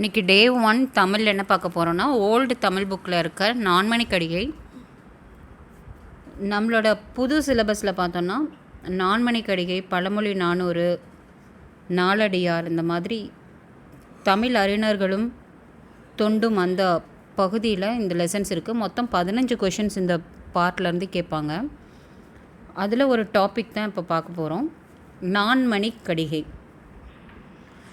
இன்றைக்கி day one Tamil என்ன பார்க்க போகிறோன்னா ஓல்டு தமிழ் புக்கில் இருக்க நான்மணி கடிகை நம்மளோட புது சிலபஸில் பார்த்தோன்னா நான்மணி கடிகை பழமொழி நானூறு நாலடியார் இந்த மாதிரி தமிழ் அறிஞர்களும் தொண்டும் அந்த பகுதியில் இந்த லெசன்ஸ் இருக்குது மொத்தம் பதினஞ்சு கொஷின்ஸ் இந்த பார்ட்லேருந்து கேட்பாங்க. அதில் ஒரு டாபிக் தான் இப்போ பார்க்க போகிறோம் நான்மணி கடிகை.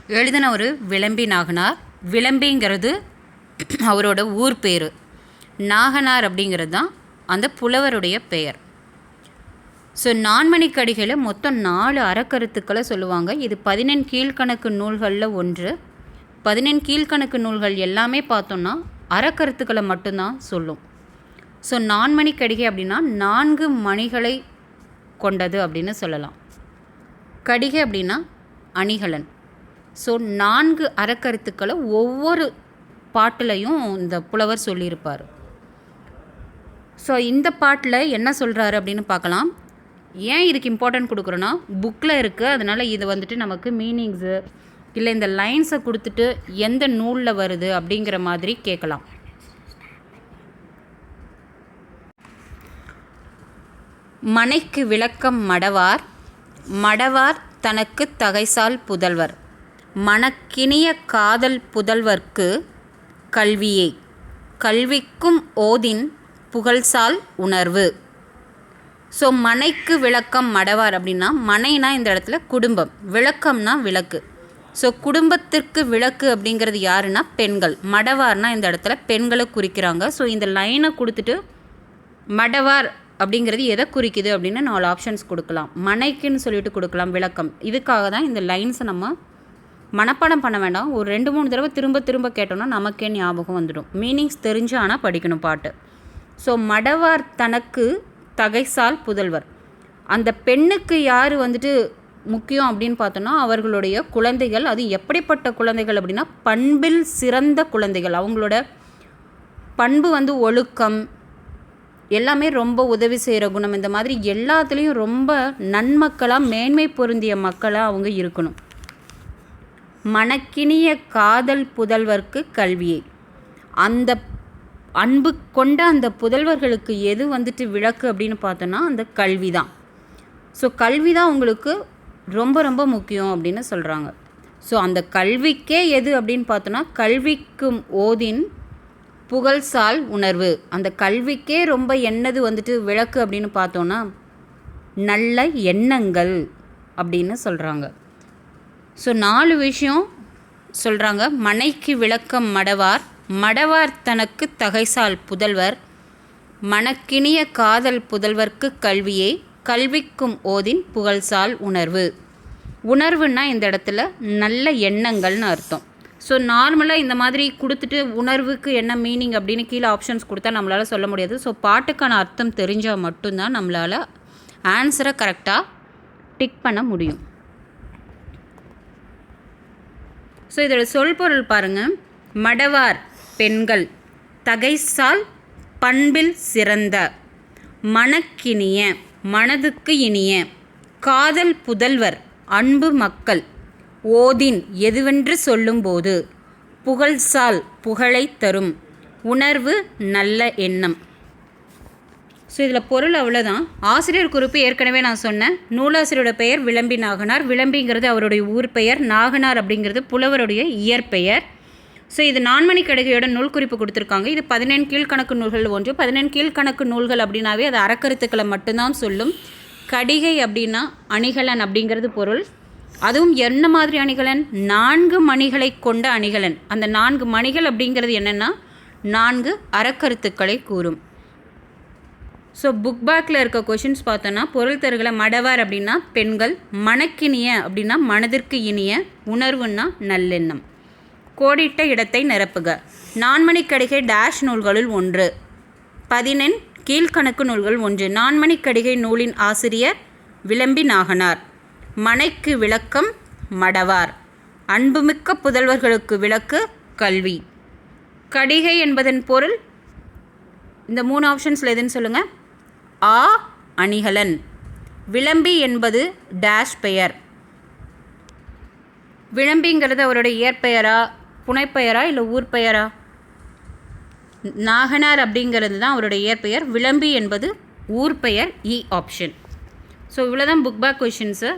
எழுதின ஒரு விளம்பி நாகனார் விளம்பிங்கிறது அவரோட ஊர் பேர். நாகனார் அப்படிங்கிறது தான் அந்த புலவருடைய பெயர். ஸோ நான்மணி கடிகையில் மொத்தம் நாலு அறக்கருத்துக்களை சொல்லுவாங்க. இது பதினெண் கீழ்கணக்கு நூல்களில் ஒன்று. பதினெண் கீழ்கணக்கு நூல்கள் எல்லாமே பார்த்தோன்னா அறக்கருத்துக்களை மட்டும்தான் சொல்லும். ஸோ நான்மணி கடிகை அப்படின்னா நான்கு மணிகளை கொண்டது அப்படின்னு சொல்லலாம். கடிகை அப்படின்னா அணிகலன். ஸோ நான்கு அறக்கருத்துக்களை ஒவ்வொரு பாட்டுலையும் இந்த புலவர் சொல்லியிருப்பார். ஸோ இந்த பாட்டில் என்ன சொல்கிறாரு அப்படின்னு பார்க்கலாம். ஏன் இதுக்கு இம்பார்ட்டன்ட் கொடுக்குறோன்னா புக்கில் இருக்குது அதனால் இது வந்துட்டு நமக்கு மீனிங்ஸு இல்லை இந்த லைன்ஸை கொடுத்துட்டு எந்த நூலில் வருது அப்படிங்கிற மாதிரி கேட்கலாம். மனைக்கு விளக்கம் மடவார் மடவார் தனக்கு தகைசால் புதல்வர். மணக்கினிய காதல் புதல்வர்க்கு கல்வியே. கல்விக்கும் ஓதின் புகழ்சால் உணர்வு. ஸோ மனைக்கு விளக்கம் மடவார் அப்படின்னா மனைனா இந்த இடத்துல குடும்பம். விளக்கம்னா விளக்கு. ஸோ குடும்பத்திற்கு விளக்கு அப்படிங்கிறது யாருன்னா பெண்கள். மடவார்னா இந்த இடத்துல பெண்களை குறிக்கிறாங்க. ஸோ இந்த லைனை கொடுத்துட்டு மடவார் அப்படிங்கிறது எதை குறிக்குது அப்படின்னு நாலு ஆப்ஷன்ஸ் கொடுக்கலாம். மனைக்குன்னு சொல்லிட்டு கொடுக்கலாம் விளக்கம். இதுக்காக தான் இந்த லைன்ஸை நம்ம மனப்பாடம் பண்ண வேண்டாம். ஒரு ரெண்டு மூணு தடவை திரும்ப திரும்ப கேட்டோம்னா நமக்கே ஞாபகம் வந்துடும். மீனிங்ஸ் தெரிஞ்சு ஆனால் படிக்கணும் பாட்டு. ஸோ மடவார் தனக்கு தகைசால் புதல்வர். அந்த பெண்ணுக்கு யார் வந்துட்டு முக்கியம் அப்படின்னு பார்த்தோன்னா அவர்களுடைய குழந்தைகள். அது எப்படிப்பட்ட குழந்தைகள் அப்படின்னா பண்பில் சிறந்த குழந்தைகள். அவங்களோட பண்பு வந்து ஒழுக்கம் எல்லாமே ரொம்ப உதவி செய்கிற குணம். இந்த மாதிரி எல்லாத்துலேயும் ரொம்ப நன்மக்களாக மேன்மை பொருந்திய மக்களாக அவங்க இருக்கணும். மனக்கினிய காதல் புதல்வர்க்கு கல்வியை. அந்த அன்பு கொண்ட அந்த புதல்வர்களுக்கு எது வந்துட்டு விளக்கு அப்படின்னு பார்த்தோன்னா அந்த கல்வி தான். ஸோ கல்வி தான் உங்களுக்கு ரொம்ப ரொம்ப முக்கியம் அப்படின்னு சொல்கிறாங்க ஸோ அந்த கல்விக்கே எது அப்படின்னு பார்த்தோன்னா கல்விக்கும் ஓதின் புகழ்சால் உணர்வு. அந்த கல்விக்கே ரொம்ப என்னது வந்துட்டு விளக்கு அப்படின்னு பார்த்தோன்னா நல்ல எண்ணங்கள் அப்படின்னு சொல்கிறாங்க ஸோ நாலு விஷயம் சொல்கிறாங்க மனைக்கு விளக்கம் மடவார். மடவார் தனக்கு தகைசால் புதல்வர். மனக்கினிய காதல் புதல்வர்க்கு கல்வியே. கல்விக்கும் ஓதின் புகழ்சால் உணர்வு. உணர்வுன்னா இந்த இடத்துல நல்ல எண்ணங்கள்னு அர்த்தம். ஸோ நார்மலாக இந்த மாதிரி கொடுத்துட்டு உணர்வுக்கு என்ன மீனிங் அப்படின்னு கீழே ஆப்ஷன்ஸ் கொடுத்தா நம்மளால் சொல்ல முடியாது. ஸோ பாட்டுக்கான அர்த்தம் தெரிஞ்சால் மட்டும்தான் நம்மளால் ஆன்சரை கரெக்டாக டிக் பண்ண முடியும். ஸோ இதோட சொல்பொருள் பாருங்கள் மடவார் பெண்கள் தகைசால் பண்பில் சிறந்த மனக்கினிய மனதுக்கு இனிய காதல் புதல்வர் அன்பு மக்கள் ஓதின் எதுவென்று சொல்லும்போது புகழ்சால் புகழை தரும் உணர்வு நல்ல எண்ணம். ஸோ இதில் பொருள் அவ்வளோதான் ஆசிரியர் குறிப்பு ஏற்கனவே நான் சொன்னேன். நூலாசிரியரோட பெயர் விளம்பி நாகனார். விளம்பிங்கிறது அவருடைய ஊர் பெயர். நாகனார் அப்படிங்கிறது புலவருடைய இயற்பெயர். ஸோ இது நான்மணி கடிகையோட நூல் குறிப்பு கொடுத்துருக்காங்க. இது பதினெண் கீழ்கணக்கு நூல்கள் ஒன்று. பதினெண் கீழ்கணக்கு நூல்கள் அப்படின்னாவே அது அறக்கருத்துக்களை மட்டும்தான் சொல்லும். கடிகை அப்படின்னா அணிகலன் அப்படிங்கிறது பொருள். அதுவும் என்ன மாதிரி அணிகலன்? நான்கு மணிகளை கொண்ட அணிகலன். அந்த நான்கு மணிகள் அப்படிங்கிறது என்னென்னா நான்கு அறக்கருத்துக்களை கூறும். ஸோ புக் பேக்கில் இருக்க கொஷின்ஸ் பார்த்தோன்னா பொருள் தருகளை மடவார் அப்படின்னா பெண்கள் மணக்கினிய அப்படின்னா மனதிற்கு இனிய உணர்வுன்னா நல்லெண்ணம். கோடிட்ட இடத்தை நிரப்புக. நான்மணி கடிகை டேஷ் நூல்களுள் ஒன்று. பதினெண் கீழ்கணக்கு நூல்கள் ஒன்று. நான்மணி கடிகை நூலின் ஆசிரியர் விளம்பி நாகனார். மனைக்கு விளக்கம் மடவார். அன்புமிக்க புதல்வர்களுக்கு விளக்கு கல்வி. கடிகை என்பதன் பொருள் இந்த மூணு ஆப்ஷன்ஸில் எதுன்னு சொல்லுங்கள் ஆ அணிகலன். விளம்பி என்பது டேஷ் பெயர். விளம்பிங்கிறது அவருடைய இயற்பெயரா புனைப்பெயரா இல்லை ஊர் பெயரா? நாகனார் அப்படிங்கிறது தான் அவருடைய இயற்பெயர். விளம்பி என்பது ஊர் பெயர் இ ஆப்ஷன் ஸோ இவ்வளோதான் book back questions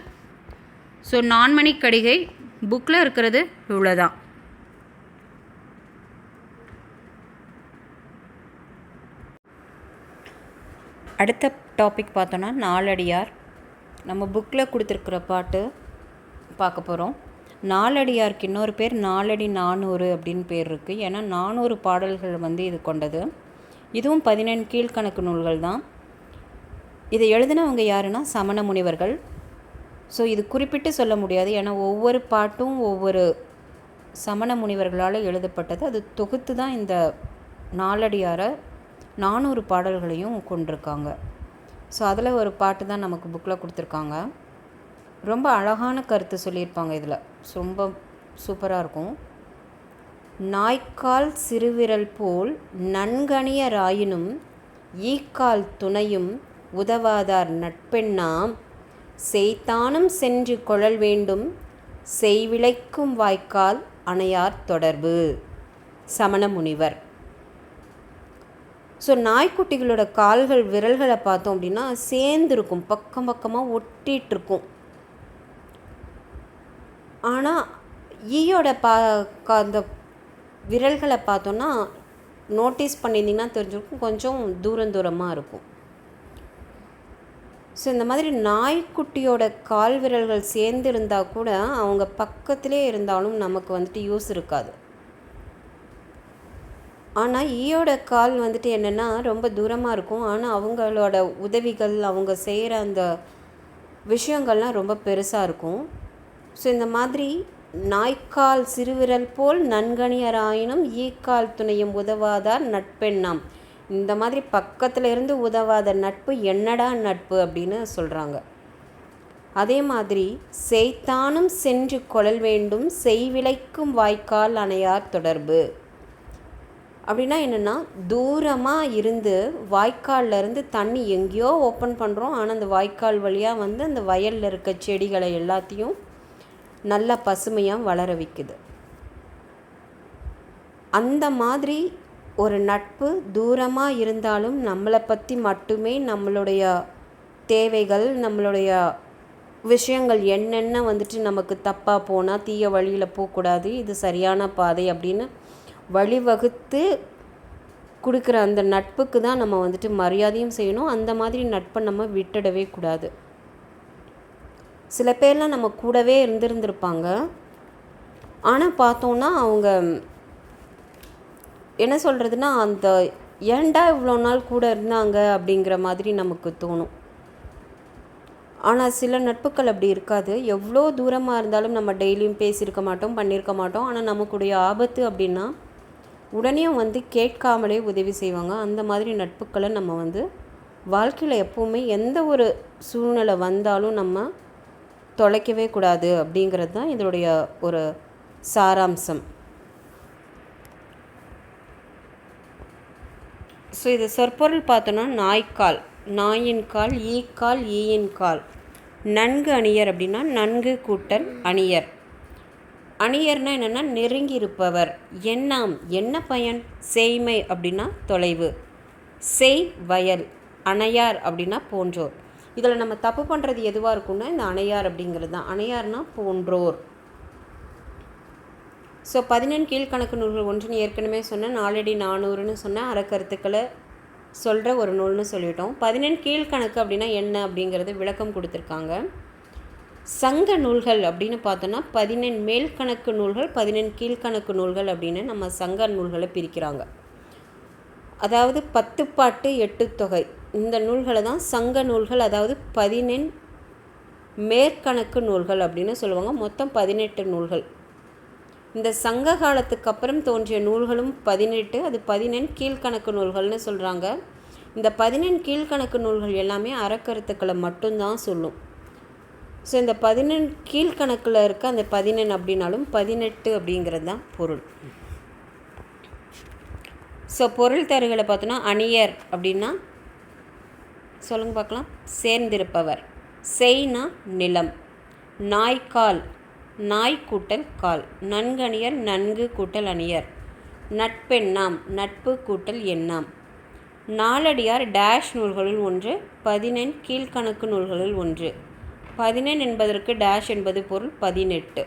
so Nanmani Kadigai புக்கில் இருக்கிறது இவ்வளோதான் அடுத்த டாபிக் பார்த்தோன்னா நாலடியார். நம்ம புக்கில் கொடுத்துருக்குற பாட்டு பார்க்க போகிறோம் நாலடியாருக்கு இன்னொரு பேர் நாலடி நானூறு அப்படின்னு பேர் இருக்குது ஏன்னா நானூறு பாடல்கள் வந்து இது கொண்டது. இதுவும் பதினெண் கீழ்கணக்கு நூல்கள் தான். இதை எழுதினவங்க யாருன்னா சமண முனிவர்கள் ஸோ இது குறிப்பிட்டு சொல்ல முடியாது. ஏன்னா ஒவ்வொரு பாட்டும் ஒவ்வொரு சமண முனிவர்களால் எழுதப்பட்டது. அது தொகுத்து தான் இந்த நாலடியாரை நானூறு பாடல்களையும் கொண்டிருக்காங்க. ஸோ அதில் ஒரு பாட்டு தான் நமக்கு புக்கில் கொடுத்துருக்காங்க. ரொம்ப அழகான கருத்து சொல்லியிருப்பாங்க இதில். ரொம்ப சூப்பராக இருக்கும். நாய்க்கால் சிறுவிரல் போல் நன்கணியராயினும் ஈக்கால் துணையும் உதவாதார் நட்பெண்ணாம். செய்தானும் சென்று கொழல் வேண்டும் செய்விளைக்கும் வாய்க்கால் அணையார் தொடர்பு. சமண முனிவர். ஸோ நாய்க்குட்டிகளோட கால்கள் விரல்களை பார்த்தோம் அப்படின்னா சேர்ந்துருக்கும் பக்கம் பக்கமாக ஒட்டிகிட்ருக்கும் ஆனால் ஈயோட பா அந்த விரல்களை பார்த்தோன்னா நோட்டீஸ் பண்ணியிருந்தீங்கன்னா தெரிஞ்சிருக்கும் கொஞ்சம் தூரம் தூரமாக இருக்கும். ஸோ இந்த மாதிரி நாய்க்குட்டியோட கால் விரல்கள் சேர்ந்து இருந்தால் கூட அவங்க பக்கத்திலே இருந்தாலும் நமக்கு வந்துட்டு யூஸ் இருக்காது. ஆனால் ஈயோட கால் வந்துட்டு என்னென்னா ரொம்ப தூரமாக இருக்கும். ஆனால் அவங்களோட உதவிகள் அவங்க செய்கிற அந்த விஷயங்கள்லாம் ரொம்ப பெருசாக இருக்கும். ஸோ இந்த மாதிரி நாய்க்கால் சிறுவிரல் போல் நன்கணியராயினும் ஈக்கால் துணையும் உதவாதார் நட்பெண்ணாம். இந்த மாதிரி பக்கத்தில் இருந்து உதவாத நட்பு என்னடா நட்பு அப்படின்னு சொல்கிறாங்க அதே மாதிரி செய்தானும் சென்று கொழல் வேண்டும் செய்விளைக்கும் வாய்க்கால் அணையார் தொடர்பு. அப்படின்னா என்னென்னா தூரமாக இருந்து வாய்க்கால்லேருந்து தண்ணி எங்கேயோ ஓப்பன் பண்ணுறோம் ஆனால் அந்த வாய்க்கால் வழியாக வந்து அந்த வயலில் இருக்க செடிகளை எல்லாத்தையும் நல்லா பசுமையாக வளர வைக்குது. அந்த மாதிரி ஒரு நட்பு தூரமாக இருந்தாலும் நம்மளை பற்றி மட்டுமே நம்மளுடைய தேவைகள் நம்மளுடைய விஷயங்கள் என்னென்ன வந்துட்டு நமக்கு தப்பாக போனால் தீய வழியில் போகக்கூடாது இது சரியான பாதை அப்படின்னு வழிவகுத்து கொடுக்குற அந்த நட்புக்கு தான் நம்ம வந்துட்டு மரியாதையும் செய்யணும். அந்த மாதிரி நட்பை நம்ம விட்டுடவே கூடாது. சில பேர்லாம் நம்ம கூடவே இருந்திருந்திருப்பாங்க. ஆனால் பார்த்தோன்னா அவங்க என்ன சொல்கிறதுனா அந்த ஏன்டா இவ்வளோ நாள் கூட இருந்தாங்க அப்படிங்கிற மாதிரி நமக்கு தோணும். ஆனால் சில நட்புகள் அப்படி இருக்காது. எவ்வளோ தூரமாக இருந்தாலும் நம்ம டெய்லியும் பேசியிருக்க மாட்டோம் பண்ணியிருக்க மாட்டோம். ஆனால் நமக்குடைய ஆபத்து அப்படின்னா உடனே வந்து கேட்காமலே உதவி செய்வாங்க. அந்த மாதிரி நட்புக்களை நம்ம வந்து வாழ்க்கையில் எப்போவுமே எந்த ஒரு சூழ்நிலை வந்தாலும் நம்ம தொலைக்கவே கூடாது அப்படிங்கிறது தான் இதனுடைய ஒரு சாராம்சம். ஸோ இது சொற்பொருள் பார்த்தோன்னா நாய்க்கால். நாயின் கால் ஈக்கால் ஈயின் கால். நன்கு அணியர் அப்படின்னா நன்கு கூட்டல் அணியர். அணியர்னா என்னென்னா நெருங்கி இருப்பவர் எண்ணாம். என்ன பயன்? செய்மை அப்படின்னா தொலைவு. செய் வயல். அணையார் அப்படின்னா போன்றோர். இதில் நம்ம தப்பு பண்ணுறது எதுவாக இருக்கும்னா இந்த அணையார் அப்படிங்கிறது தான். அணையார்னா போன்றோர். ஸோ பதினெண் கீழ்கணக்கு நூல்கள் ஒன்றுன்னு ஏற்கனவே சொன்னேன் நாலடி நானூறுன்னு சொன்னேன் அறக்கருத்துக்களை சொல்கிற ஒரு நூல்னு சொல்லிட்டோம். பதினெண் கீழ்கணக்கு அப்படின்னா என்ன அப்படிங்கிறது விளக்கம் கொடுத்துருக்காங்க. சங்க நூல்கள் அப்படின்னு பார்த்தோன்னா பதினெண் மேல் கணக்கு நூல்கள் பதினெண் கீழ்கணக்கு நூல்கள் அப்படின்னு நம்ம சங்க நூல்களை பிரிக்கிறாங்க. அதாவது பத்து பாட்டு எட்டு தொகை. இந்த நூல்களை தான் சங்க நூல்கள் அதாவது பதினெண் மேற்கணக்கு நூல்கள் அப்படின்னு சொல்லுவாங்க. மொத்தம் பதினெட்டு நூல்கள். இந்த சங்க காலத்துக்கு அப்புறம் தோன்றிய நூல்களும் பதினெட்டு அது பதினெண் கீழ்கணக்கு நூல்கள்னு சொல்கிறாங்க இந்த பதினெண் கீழ்கணக்கு நூல்கள் எல்லாமே அறக்கருத்துக்களை மட்டும்தான் சொல்லும். ஸோ இந்த பதினெண் கீழ்கணக்கில் இருக்க அந்த பதினெண் அப்படின்னாலும் பதினெட்டு அப்படிங்கிறது தான் பொருள். ஸோ பொருள் தருகளை பார்த்தோன்னா அணியர் அப்படின்னா சொல்லுங்க பார்க்கலாம். சேர்ந்திருப்பவர். செய்னா நிலம். நாய்க்கால். நாய் கூட்டல் கால். நன்கணியர் நன்கு கூட்டல் அணியர். நட்பெண்ணாம் நட்பு கூட்டல் எண்ணாம் நாலடியார் டேஷ் நூல்களில் ஒன்று பதினெண் கீழ்கணக்கு நூல்களில் ஒன்று. பதினெண் என்பதற்கு டேஷ் என்பது பொருள் பதினெட்டு.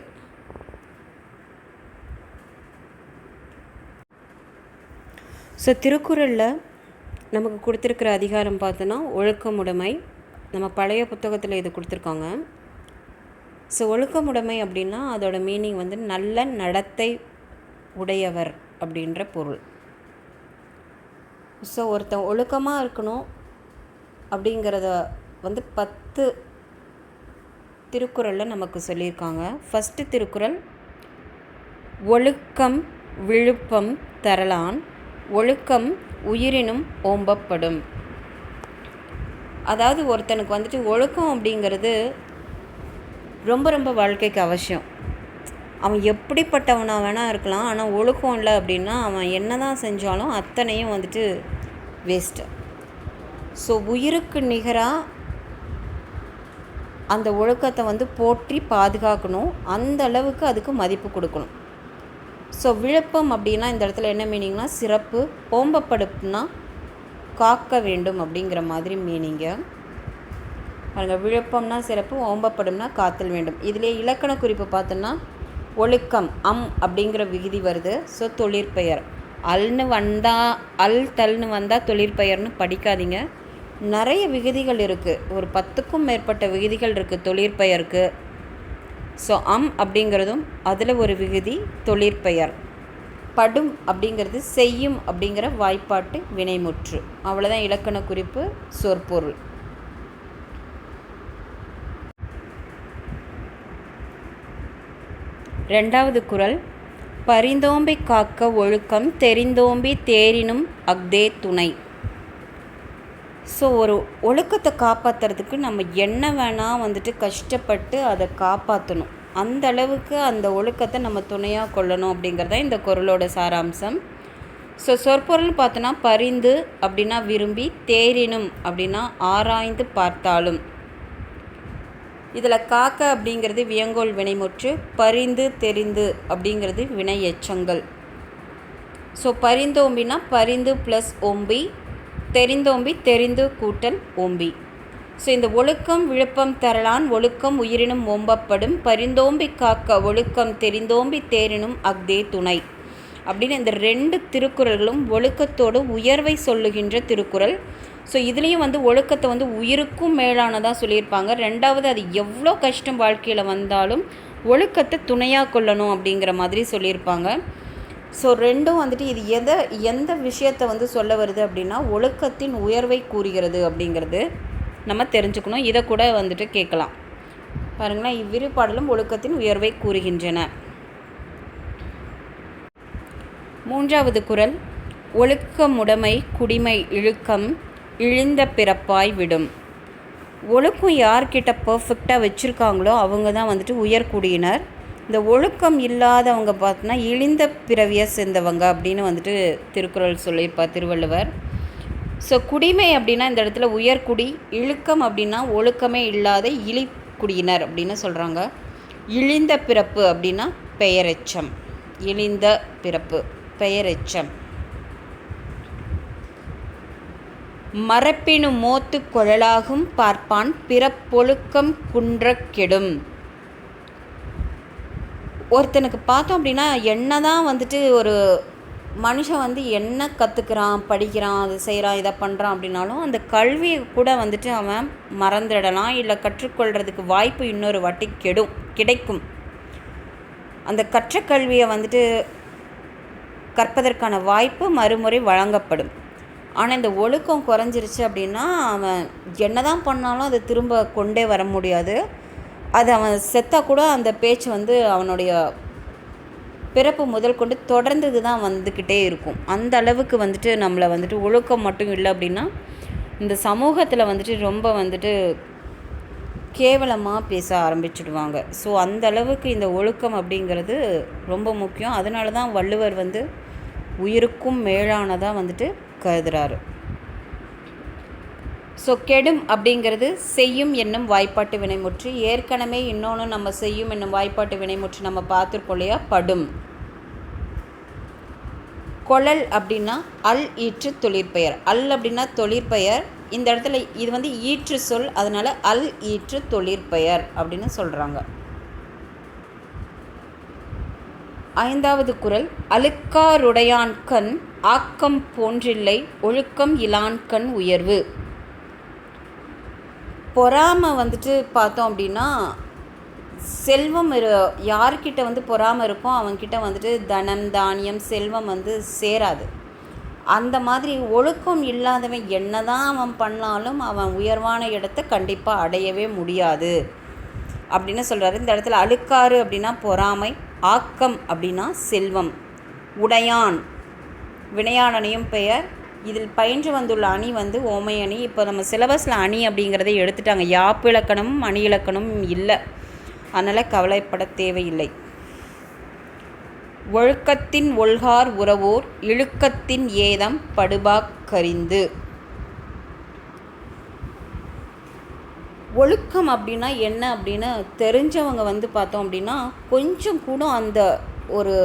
ஸோ திருக்குறளில் நமக்கு கொடுத்துருக்கிற அதிகாரம் பார்த்தோன்னா ஒழுக்கமுடைமை. நம்ம பழைய புத்தகத்தில் இது கொடுத்துருக்காங்க. ஸோ ஒழுக்கமுடைமை அப்படின்னா அதோட மீனிங் வந்து நல்ல நடத்தை உடையவர் அப்படின்ற பொருள். ஸோ ஒருத்தன் ஒழுக்கமாக இருக்கணும் அப்படிங்கிறத வந்து பத்து திருக்குறளில் நமக்கு சொல்லியிருக்காங்க. ஃபஸ்ட்டு திருக்குறள் ஒழுக்கம் விழுப்பம் தரலான் ஒழுக்கம் உயிரினும் ஓம்பப்படும். அதாவது ஒருத்தனுக்கு வந்துட்டு ஒழுக்கம் அப்படிங்கிறது ரொம்ப ரொம்ப வாழ்க்கைக்கு அவசியம். அவன் எப்படிப்பட்டவனாக வேணால் இருக்கலாம் ஆனால் ஒழுக்கம் இல்லை அப்படின்னா அவன் என்ன தான் செஞ்சாலும் அத்தனையும் வந்துட்டு வேஸ்ட்டு ஸோ உயிருக்கு நிகராக அந்த ஒழுக்கத்தை வந்து போற்றி பாதுகாக்கணும். அந்த அளவுக்கு அதுக்கு மதிப்பு கொடுக்கணும். ஸோ விழுப்பம் அப்படின்னா இந்த இடத்துல என்ன மீனிங்னா சிறப்பு ஓம்பப்படுப்புனா காக்க வேண்டும் அப்படிங்கிற மாதிரி மீனிங்க பாருங்கள் விழுப்பம்னா சிறப்பு ஓம்பப்படும்னா காத்தல் வேண்டும். இதிலே இலக்கண குறிப்பு பார்த்தோன்னா ஒழுக்கம் அம் அப்படிங்கிற விகுதி வருது. ஸோ தொழிற்பெயர். அல்னு வந்தால் அல் தல்னு வந்தால் தொழிற்பெயர்னு படிக்காதீங்க. நிறைய விகுதிகள் இருக்குது ஒரு பத்துக்கும் மேற்பட்ட விகுதிகள் இருக்குது தொழிற்பெயருக்கு ஸோ அம் அப்படிங்கிறதும் அதில் ஒரு விகுதி தொழிற்பெயர் படும் அப்படிங்கிறது செய்யும் அப்படிங்கிற வாய்ப்பாட்டு வினைமுற்று. அவ்வளோதான் இலக்கண குறிப்பு சொற்பொருள். ரெண்டாவது குரல். பரிந்தோம்பி காக்க ஒழுக்கம் தெரிந்தோம்பி தேரினும் அக்தே துணை. ஸோ ஒரு ஒழுக்கத்தை காப்பாற்றுறதுக்கு நம்ம என்ன வேணால் வந்துட்டு கஷ்டப்பட்டு அதை காப்பாற்றணும் அந்த அளவுக்கு அந்த ஒழுக்கத்தை நம்ம துணையாக கொள்ளணும் அப்படிங்கிறத இந்த குரலோட சாராம்சம். ஸோ சொற்பொருள் பார்த்தோன்னா பரிந்து அப்படின்னா விரும்பி தேரினும் அப்படின்னா ஆராய்ந்து பார்த்தாலும். இதில் காக்க அப்படிங்கிறது வியங்கோல் வினைமுற்று பரிந்து தெரிந்து அப்படிங்கிறது வினை எச்சங்கள் ஸோ பரிந்தோம்பினா பரிந்து ப்ளஸ் ஓம்பி தெரிந்தோம்பி தெரிந்து கூட்டல் ஓம்பி. ஸோ இந்த ஒழுக்கம் விழுப்பம் தரலான் ஒழுக்கம் உயிரினும் ஓம்பப்படும். பரிந்தோம்பி காக்க ஒழுக்கம் தெரிந்தோம்பி தேரினும் அக்தே துணை. அப்படின்னு இந்த ரெண்டு திருக்குறள்களும் ஒழுக்கத்தோடு உயர்வை சொல்லுகின்ற திருக்குறள். ஸோ இதுலேயும் வந்து ஒழுக்கத்தை வந்து உயிருக்கும் மேலானதாக சொல்லியிருப்பாங்க. ரெண்டாவது அது எவ்வளோ கஷ்டம் வாழ்க்கையில் வந்தாலும் ஒழுக்கத்தை துணையாக கொள்ளணும் அப்படிங்கிற மாதிரி சொல்லியிருப்பாங்க. ஸோ ரெண்டும் வந்துட்டு இது எதை எந்த விஷயத்தை வந்து சொல்ல வருது அப்படின்னா ஒழுக்கத்தின் உயர்வை கூறுகிறது அப்படிங்கிறது நம்ம தெரிஞ்சுக்கணும். இதை கூட வந்துட்டு கேட்கலாம். பாருங்களேன் இவ்விரு பாடலும் ஒழுக்கத்தின் உயர்வை கூறுகின்றன. மூன்றாவது குரல் ஒழுக்கமுடைமை குடிமை இழுக்கம் இழிந்த பிறப்பாய் விடும். ஒழுக்கம் யார்கிட்ட பர்ஃபெக்டாக வச்சுருக்காங்களோ அவங்க தான் வந்துட்டு உயர்குடியினர். இந்த ஒழுக்கம் இல்லாதவங்க பார்த்தோன்னா இழிந்த பிறவியை சேர்ந்தவங்க அப்படின்னு வந்துட்டு திருக்குறள் சொல்லியிருப்பார் திருவள்ளுவர். ஸோ குடிமை அப்படின்னா இந்த இடத்துல உயர்குடி இழுக்கம் அப்படின்னா ஒழுக்கமே இல்லாத இழிக்குடியினர் அப்படின்னு சொல்கிறாங்க இழிந்த பிறப்பு அப்படின்னா பெயரெச்சம். இழிந்த பிறப்பு பெயரெச்சம். மரப்பினு மோத்து குழலாகும் பார்ப்பான் பிறப்பொழுக்கம் குன்ற கெடும் ஒருத்தனுக்கு பார்த்தோம் அப்படின்னா என்ன தான் வந்துட்டு ஒரு மனுஷன் வந்து என்ன கற்றுக்கிறான் படிக்கிறான் அது செய்கிறான் இதை பண்ணுறான் அப்படின்னாலும் அந்த கல்வியை கூட வந்துட்டு அவன் மறந்துடலாம். இல்லை கற்றுக்கொள்கிறதுக்கு வாய்ப்பு இன்னொரு வாட்டி கெடும் கிடைக்கும். அந்த கற்ற கல்வியை வந்துட்டு கற்பதற்கான வாய்ப்பு மறுமுறை வழங்கப்படும். ஆனால் இந்த ஒழுக்கம் குறைஞ்சிருச்சு அப்படின்னா அவன் என்ன தான் பண்ணாலும் அதை திரும்ப கொண்டே வர முடியாது. அது அவன் செத்தா கூட அந்த பேச்சு வந்து அவனுடைய பிறப்பு முதல் கொண்டு தொடர்ந்து தான் வந்துக்கிட்டே இருக்கும். அந்த அளவுக்கு வந்துட்டு நம்மளை வந்துட்டு ஒழுக்கம் மட்டும் இல்லை அப்படின்னா இந்த சமூகத்தில் வந்துட்டு ரொம்ப வந்துட்டு கேவலமாக பேச ஆரம்பிச்சிடுவாங்க. ஸோ அந்த அளவுக்கு இந்த ஒழுக்கம் அப்படிங்கிறது ரொம்ப முக்கியம். அதனால தான் வள்ளுவர் வந்து உயிருக்கும் மேலானதாக வந்துட்டு கருதுகிறாரு ஸோ கெடும் அப்படிங்கிறது செய்யும் என்னும் வாய்ப்பாட்டு வினைமுற்று ஏற்கனவே இன்னொன்று நம்ம செய்யும் என்னும் வாய்ப்பாட்டு வினைமுற்று நம்ம பார்த்துருக்கோம் இல்லையா? படும். கொழல் அப்படின்னா அல் ஈற்று தொழிற்பெயர். அல் அப்படின்னா தொழிற்பெயர். இந்த இடத்துல இது வந்து ஈற்று சொல் அதனால் அல் ஈற்று தொழிற்பெயர் அப்படின்னு சொல்கிறாங்க ஐந்தாவது குரல் அழுக்காருடையான் கண் ஆக்கம் போன்றில்லை ஒழுக்கம் இலான் கண் உயர்வு. பொறாமை வந்துட்டு பார்த்தோம் அப்படின்னா செல்வம் இரு யார்கிட்ட வந்து பொறாமை இருக்கோ அவங்கக்கிட்ட வந்துட்டு தனம் தானியம் செல்வம் வந்து சேராது. அந்த மாதிரி ஒழுக்கம் இல்லாதவன் என்னதான் அவன் பண்ணாலும் அவன் உயர்வான இடத்த கண்டிப்பாக அடையவே முடியாது. அப்படின்னு சொல்கிறாரு இந்த இடத்துல அழுக்காறு அப்படின்னா பொறாமை ஆக்கம் அப்படின்னா செல்வம் உடையான் வினையாளனையும் பெயர் இதில் பயின்று வந்துள்ள அணி வந்து ஓமை அணி. இப்போ நம்ம சிலபஸில் அணி அப்படிங்கிறத எடுத்துட்டாங்க. யாப்பு இலக்கணமும் அணி இலக்கணமும் இல்லை. அதனால் கவலைப்பட தேவையில்லை. ஒழுக்கத்தின் ஒல்கார் உறவோர் இழுக்கத்தின் ஏதம் படுபாக் கரிந்து. ஒழுக்கம் அப்படின்னா என்ன அப்படின்னு தெரிஞ்சவங்க வந்து பார்த்தோம் அப்படின்னா கொஞ்சம் கூட அந்த ஒரு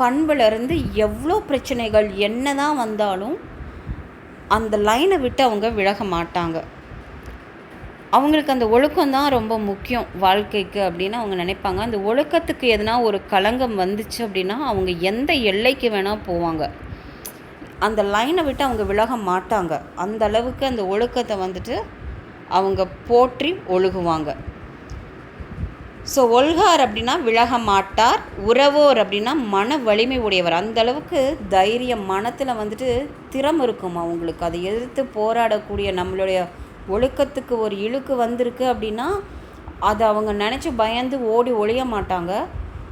பண்புலேருந்து எவ்வளோ பிரச்சனைகள் என்ன தான் வந்தாலும் அந்த லைனை விட்டு அவங்க விலக மாட்டாங்க. அவங்களுக்கு அந்த ஒழுக்கம் தான் ரொம்ப முக்கியம் வாழ்க்கைக்கு அப்படின்னு அவங்க நினைப்பாங்க. அந்த ஒழுக்கத்துக்கு எதனா ஒரு களங்கம் வந்துச்சு அப்படின்னா அவங்க எந்த எல்லைக்கு வேணால் போவாங்க. அந்த லைனை விட்டு அவங்க விலக மாட்டாங்க. அந்த அளவுக்கு அந்த ஒழுக்கத்தை வந்துட்டு அவங்க போற்றி ஒழுகுவாங்க. ஸோ ஒல்கார் அப்படின்னா விலக மாட்டார் உறவோர் அப்படின்னா மன வலிமை உடையவர் அந்த அளவுக்கு தைரியம் மனத்தில் வந்துட்டு திறம் இருக்கும் அவங்களுக்கு. அதை எதிர்த்து போராடக்கூடிய நம்மளுடைய ஒழுக்கத்துக்கு ஒரு இழுக்கு வந்திருக்கு அப்படின்னா அதை அவங்க நினச்சி பயந்து ஓடி ஒழிய மாட்டாங்க.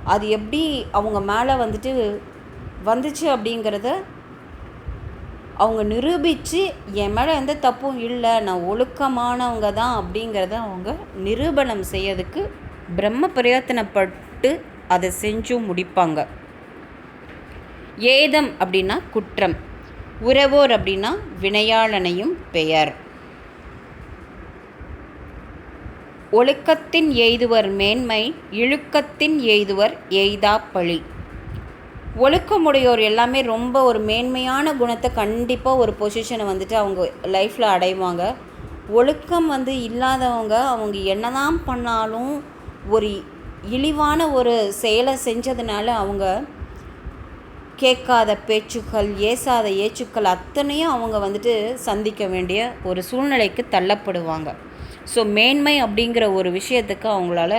அது எப்படி அவங்க மேலே வந்துட்டு வந்துச்சு அப்படிங்கிறத அவங்க நிரூபித்து என் மேலே எந்த தப்பும் இல்லை நான் ஒழுக்கமானவங்க தான் அப்படிங்கிறத அவங்க நிரூபணம் செய்யறதுக்கு பிரம்ம பிரயத்தனப்பட்டு அதை செஞ்சும் முடிப்பாங்க. ஏதம் அப்படின்னா குற்றம் உறவோர் அப்படின்னா வினையாளனையும் பெயர். ஒழுக்கத்தின் எய்துவர் மேன்மை இழுக்கத்தின் எய்துவர் எய்தா பழி. ஒழுக்கமுடையோர் எல்லாமே ரொம்ப ஒரு மேன்மையான குணத்தை கண்டிப்பாக ஒரு பொசிஷனை வந்துட்டு அவங்க லைஃப்பில் அடைவாங்க. ஒழுக்கம் வந்து இல்லாதவங்க அவங்க என்னதான் பண்ணாலும் ஒரு இழிவான ஒரு செயலை செஞ்சதுனால அவங்க கேட்காத பேச்சுக்கள் ஏசாத ஏச்சுக்கள் அத்தனையும் அவங்க வந்துட்டு சந்திக்க வேண்டிய ஒரு சூழ்நிலைக்கு தள்ளப்படுவாங்க. ஸோ மேன்மை அப்படிங்கிற ஒரு விஷயத்துக்கு அவங்களால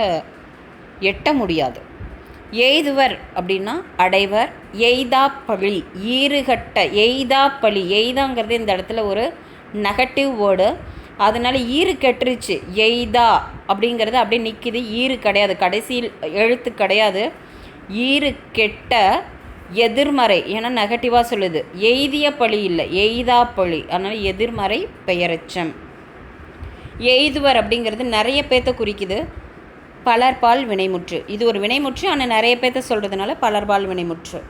எட்ட முடியாது. எய்துவர் அப்படின்னா அடைவர். எய்தா பழி ஈறுகட்ட எய்தா பழி எய்தாங்கிறது இந்த இடத்துல ஒரு நெகட்டிவ் வேர்டு அதனால் ஈறு கெட்டுருச்சு. எய்தா அப்படிங்கிறது அப்படியே நிற்கிது ஈறு கிடையாது. கடைசியில் எழுத்து கிடையாது. ஈறு கெட்ட எதிர்மறை. ஏன்னா நெகட்டிவாக சொல்லுது. எய்திய பழி இல்லை. எய்தா பழி. அதனால் எதிர்மறை பெயரச்சம். எய்துவர் அப்படிங்கிறது நிறைய பேர்த்த குறிக்குது. பலர்பால் வினைமுற்று. இது ஒரு வினைமுற்று. ஆனால் நிறைய பேர்த்த சொல்கிறதுனால பலர்பால் வினைமுற்று.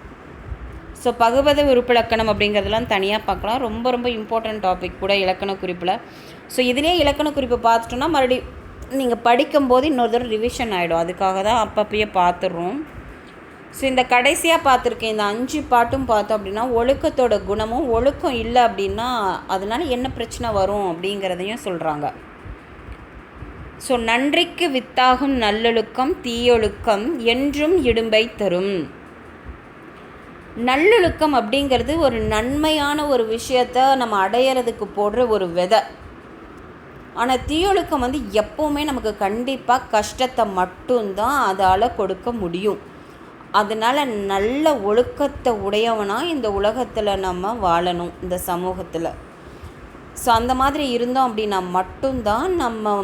ஸோ பகுபத உறுப்பிலக்கணம் அப்படிங்கிறதெல்லாம் தனியாக பார்க்கலாம். ரொம்ப ரொம்ப இம்பார்ட்டன்ட் டாபிக் கூட இலக்கண குறிப்பில். ஸோ இதிலே இலக்கண குறிப்பு பார்த்துட்டோன்னா மறுபடியும் நீங்கள் படிக்கும்போது இன்னொரு தடவை ரிவிஷன் ஆகிடும் அதுக்காக தான் அப்பப்பயே பார்த்துடுறோம் ஸோ இந்த கடைசியாக பார்த்துருக்கேன். இந்த அஞ்சு பாட்டும் பார்த்தோம் அப்படின்னா ஒழுக்கத்தோட குணமும் ஒழுக்கம் இல்லை அப்படின்னா அதனால என்ன பிரச்சனை வரும் அப்படிங்கிறதையும் சொல்கிறாங்க ஸோ நன்றிக்கு வித்தாகும் நல்லொழுக்கம் தீயொழுக்கம் என்றும் இடும்பை தரும். நல்லொழுக்கம் அப்படிங்கிறது ஒரு நன்மையான ஒரு விஷயத்த நம்ம அடையிறதுக்கு போடுற ஒரு விதை. ஆனால் தீயொழுக்கம் வந்து எப்போவுமே நமக்கு கண்டிப்பாக கஷ்டத்தை மட்டும்தான் அதால் கொடுக்க முடியும். அதனால் நல்ல ஒழுக்கத்தை உடையவனாக இந்த உலகத்தில் நம்ம வாழணும் இந்த சமூகத்தில். ஸோ அந்த மாதிரி இருந்தோம் அப்படின்னா மட்டும்தான் நம்ம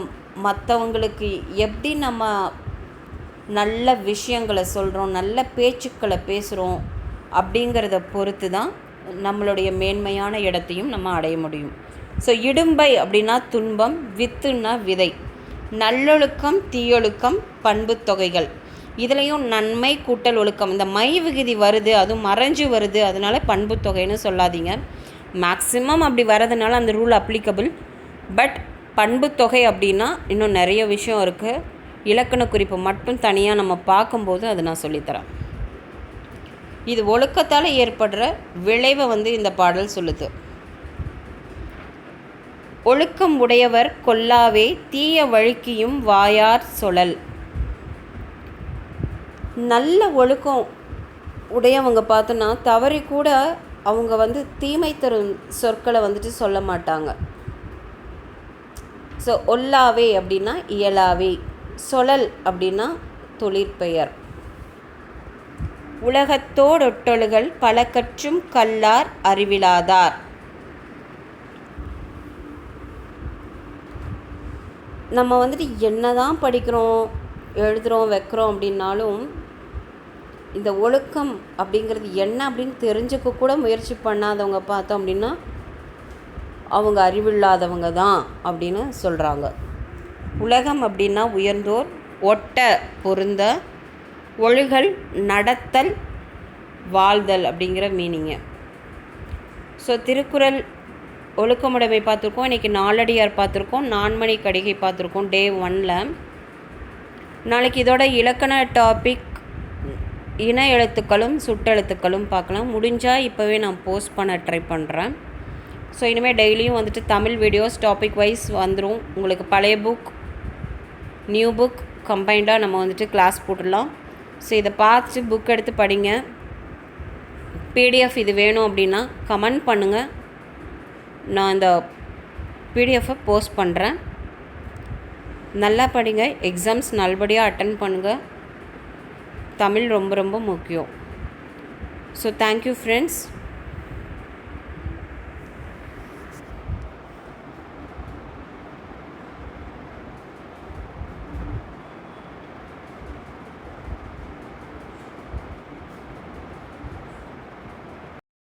மற்றவங்களுக்கு எப்படி நம்ம நல்ல விஷயங்களை சொல்கிறோம் நல்ல பேச்சுக்களை பேசுகிறோம் அப்படிங்கிறத பொறுத்து தான் நம்மளுடைய மேன்மையான இடத்தையும் நம்ம அடைய முடியும். ஸோ இடும்பை அப்படின்னா துன்பம் வித்துன்னா விதை. நல்லொழுக்கம் தீயொழுக்கம் பண்பு தொகைகள். இதுலேயும் நன்மை கூட்டல் ஒழுக்கம். இந்த மை விகுதி வருது அதுவும் மறைஞ்சு வருது அதனால பண்பு தொகைன்னு சொல்லாதீங்க. மேக்ஸிமம் அப்படி வரதுனால அந்த ரூல் அப்ளிகபிள் பட் பண்பு தொகை அப்படின்னா இன்னும் நிறைய விஷயம் இருக்குது இலக்கண குறிப்பு மட்டும் தனியாக நம்ம பார்க்கும்போது அதை நான் சொல்லித்தரேன். இது ஒழுக்கத்தால் ஏற்படுற விளைவை வந்து இந்த பாடல் சொல்லுது. ஒழுக்கம் உடையவர் கொல்லாவே தீய வழுக்கியும் வாயார் சொலல். நல்ல ஒழுக்கம் உடையவங்க பார்த்தோன்னா தவறி கூட அவங்க வந்து தீமை தரும் சொற்களை வந்துட்டு சொல்ல மாட்டாங்க. ஸோ ஒல்லாவே அப்படின்னா இயலாவே. சொலல் அப்படின்னா தொழிற்பெயர். உலகத்தோடொட்டொழுகள் பல கற்றும் கல்லார் அறிவிலாதார். நம்ம வந்துட்டு என்ன தான் படிக்கிறோம் எழுதுகிறோம் வைக்கிறோம் அப்படின்னாலும் இந்த ஒழுக்கம் அப்படிங்கிறது என்ன அப்படின்னு தெரிஞ்சுக்க கூட முயற்சி பண்ணாதவங்க பார்த்தோம் அப்படின்னா அவங்க அறிவில்லாதவங்க தான் அப்படின்னு சொல்கிறாங்க உலகம் அப்படின்னா உயர்ந்தோர் ஒட்ட பொருந்த ஒழுகல் நடத்தல் வாழ்தல் அப்படிங்கிற மீனிங்கு ஸோ திருக்குறள் ஒழுக்கமுடைமை பார்த்துருக்கோம். இன்றைக்கி நாலடியார் பார்த்துருக்கோம். நான்மணி கடிகை பார்த்துருக்கோம் டே ஒனில் நாளைக்கு இதோட இலக்கண டாபிக் இன எழுத்துக்களும் சுட்டெழுத்துக்களும் பார்க்கலாம். முடிஞ்சால் இப்போவே நான் போஸ்ட் பண்ண ட்ரை பண்ணுறேன் ஸோ இனிமேல் டெய்லியும் வந்துட்டு தமிழ் வீடியோஸ் டாபிக் வைஸ் வந்துடும் உங்களுக்கு பழைய புக் நியூ புக் கம்பைண்டாக நம்ம வந்துட்டு கிளாஸ் போட்டுடலாம். ஸோ இதை பார்த்து புக் எடுத்து படிங்க. பிடிஎஃப் இது வேணும் அப்படின்னா கமெண்ட் பண்ணுங்கள் நான் இந்த பிடிஎஃப்பை போஸ்ட் பண்ணுறேன் நல்லா படிங்க. எக்ஸாம்ஸ் நல்லபடியாக அட்டன் பண்ணுங்கள் தமிழ் ரொம்ப ரொம்ப முக்கியம். So thank you friends